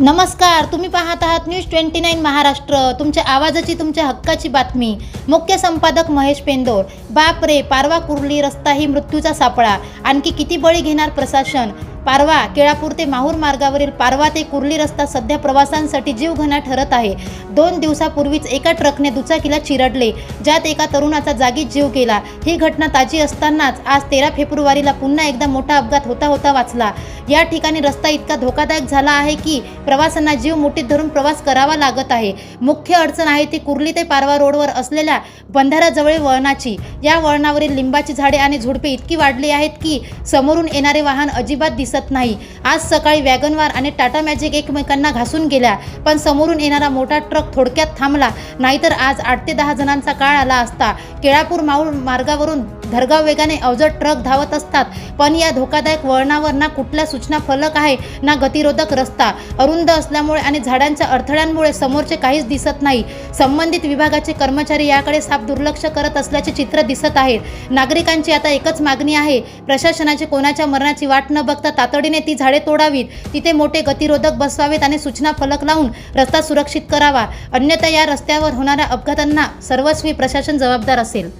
नमस्कार तुम्ही पाहत आहात न्यूज ट्वेंटी नाईन महाराष्ट्र. तुमच्या आवाजाची तुमच्या हक्काची बातमी. मुख्य संपादक महेश पेंदोर. बाप रे पारवा कुर्ली रस्ता ही मृत्यूचा सापळा. आणखी किती बळी घेणार प्रशासन? पारवा केळापूर ते माहूर मार्गावरील पारवा ते कुर्ली रस्ता सध्या प्रवासांसाठी जीवघना ठरत आहे. दोन दिवसापूर्वीच एका ट्रकने दुचाकीला चिरडले. ज्यात एका तरुणाचा जागीच जीव गेला. ही घटना ताजी असतानाच आज तेरा फेब्रुवारीला पुन्हा एकदा मोठा अपघात होता होता वाचला. या ठिकाणी रस्ता इतका धोकादायक झाला आहे की प्रवाशांना जीव मुठीत धरून प्रवास करावा लागत आहे. मुख्य अडचण आहे ती कुर्ली ते पारवा रोडवर असलेल्या बंधाराजवळील वळणाची. या वळणावरील लिंबाची झाडे आणि झुडपे इतकी वाढली आहेत की समोरून येणारे वाहन अजिबात दिसत नाही. आज सकाळी वॅगनवार आणि टाटा मॅजिक एकमेकांना घासून गेल्या पण समोरून येणारा मोठा ट्रक थोडक्यात थांबला. नाहीतर आज आठ ते दहा जणांचा काळ आला असता. केळापूर माऊळ मार्गावरून धरगाव वेगाने अवजड ट्रक धावत असतात. पण या धोकादायक वळणावर ना कुठल्या सूचना फलक आहे ना गतिरोधक रस्ता. अरुंद असल्यामुळे आणि झाडांच्या अडथळ्यांमुळे समोरचे काहीच दिसत नाही. संबंधित विभागाचे कर्मचारी याकडे साफ दुर्लक्ष करत असल्याचे चित्र दिसत आहे. नागरिकांची आता एकच मागणी आहे प्रशासनाची कोणाच्या मरणाची वाट न बघता तातडीने ती झाडे तोडावीत. तिथे मोठे गतिरोधक बसवावेत आणि सूचना फलक लावून रस्ता सुरक्षित करावा. अन्यथा या रस्त्यावर होणाऱ्या अपघातांना सर्वस्वी प्रशासन जबाबदार असेल.